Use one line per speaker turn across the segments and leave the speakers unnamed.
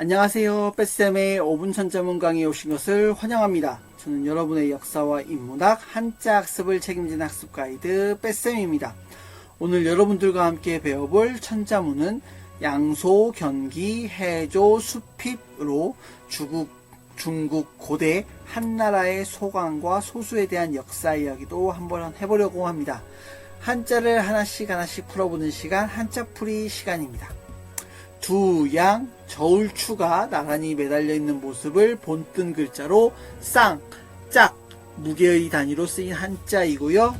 안녕하세요. 뺏쌤의 5분 천자문 강의에 오신 것을 환영합니다. 저는 여러분의 역사와 인문학, 한자 학습을 책임진 학습 가이드 뺏쌤입니다. 오늘 여러분들과 함께 배워볼 천자문은 양소, 견기, 해조, 수핍으로 중국, 중국 고대 한나라의 소강과 소수에 대한 역사 이야기도 한번 해보려고 합니다. 한자를 하나씩 하나씩 풀어보는 시간, 한자풀이 시간입니다. 두 양 저울추가 나란히 매달려 있는 모습을 본뜬 글자로 쌍, 짝, 무게의 단위로 쓰인 한자이고요.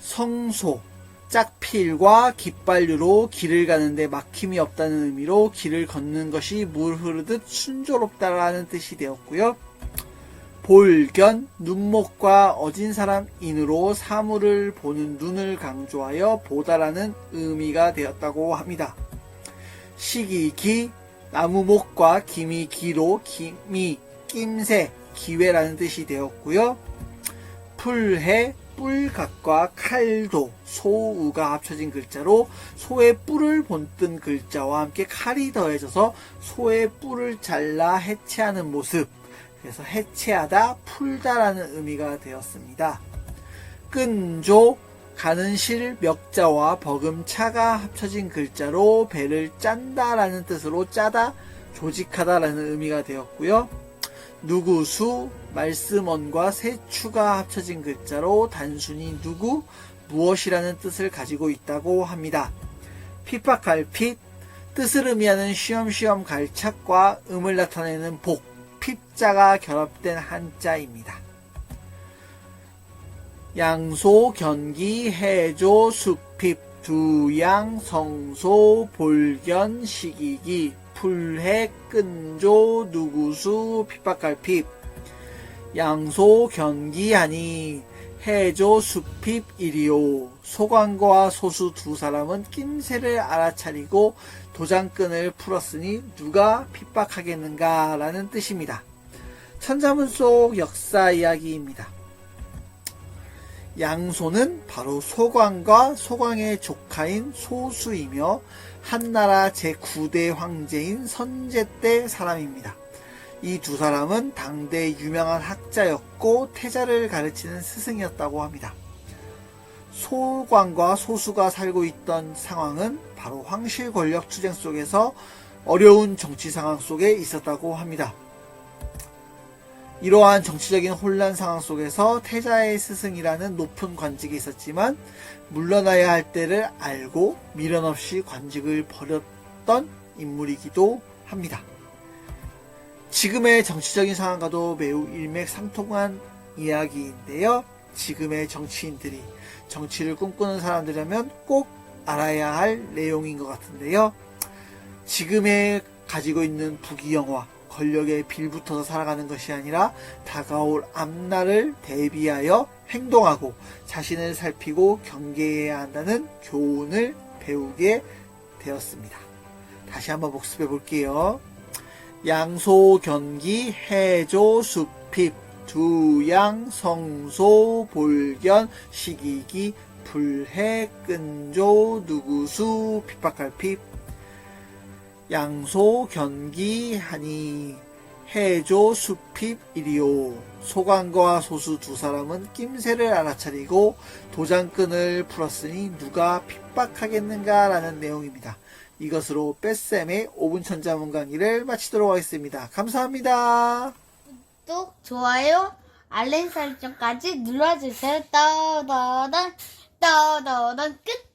성소, 짝필과 깃발류로 길을 가는데 막힘이 없다는 의미로 길을 걷는 것이 물 흐르듯 순조롭다라는 뜻이 되었고요. 볼견, 눈목과 어진 사람 인으로 사물을 보는 눈을 강조하여 보다라는 의미가 되었다고 합니다. 시기, 기, 나무 목과 김이 기로 김이, 낌새, 기회라는 뜻이 되었고요. 풀해, 뿔각과 칼도, 소우가 합쳐진 글자로 소의 뿔을 본뜬 글자와 함께 칼이 더해져서 소의 뿔을 잘라 해체하는 모습. 그래서 해체하다, 풀다라는 의미가 되었습니다. 끈조, 가는 실 멱자와 버금차가 합쳐진 글자로 배를 짠다라는 뜻으로 짜다, 조직하다라는 의미가 되었고요. 누구수, 말씀언과 세추가 합쳐진 글자로 단순히 누구, 무엇이라는 뜻을 가지고 있다고 합니다. 핍박할 핍, 뜻을 의미하는 쉬엄쉬엄 갈착과 음을 나타내는 복, 핍자가 결합된 한자입니다. 양소, 견기, 해조, 수핍, 두양, 성소, 볼견, 시기기, 풀해, 끈조, 누구수, 핍박갈핍, 양소, 견기하니, 해조, 수핍, 이리오, 소관과 소수 두 사람은 낌새를 알아차리고 도장끈을 풀었으니 누가 핍박하겠는가 라는 뜻입니다. 천자문 속 역사 이야기입니다. 양소는 바로 소광과 소광의 조카인 소수이며 한나라 제9대 황제인 선제 때 사람입니다. 이 두 사람은 당대 유명한 학자였고 태자를 가르치는 스승이었다고 합니다. 소광과 소수가 살고 있던 상황은 바로 황실 권력 투쟁 속에서 어려운 정치 상황 속에 있었다고 합니다. 이러한 정치적인 혼란 상황 속에서 태자의 스승이라는 높은 관직이 있었지만 물러나야 할 때를 알고 미련 없이 관직을 버렸던 인물이기도 합니다. 지금의 정치적인 상황과도 매우 일맥상통한 이야기인데요. 지금의 정치인들이 정치를 꿈꾸는 사람들이라면 꼭 알아야 할 내용인 것 같은데요. 지금의 가지고 있는 부귀영화, 권력에 빌붙어서 살아가는 것이 아니라 다가올 앞날을 대비하여 행동하고 자신을 살피고 경계해야 한다는 교훈을 배우게 되었습니다. 다시 한번 복습해 볼게요. 양소, 견기, 해조, 수핍, 두양, 성소, 볼견, 시기기, 불해, 끈조, 누구수, 핍박할 핍, 양소, 견기, 하니, 해조, 수핍, 이리오. 소관과 소수 두 사람은 낌새를 알아차리고 도장끈을 풀었으니 누가 핍박하겠는가라는 내용입니다. 이것으로 뺏쌤의 5분 천자문 강의를 마치도록 하겠습니다. 감사합니다.
또 좋아요, 알림 설정까지 눌러주세요. 떠더던 떠더던 끝.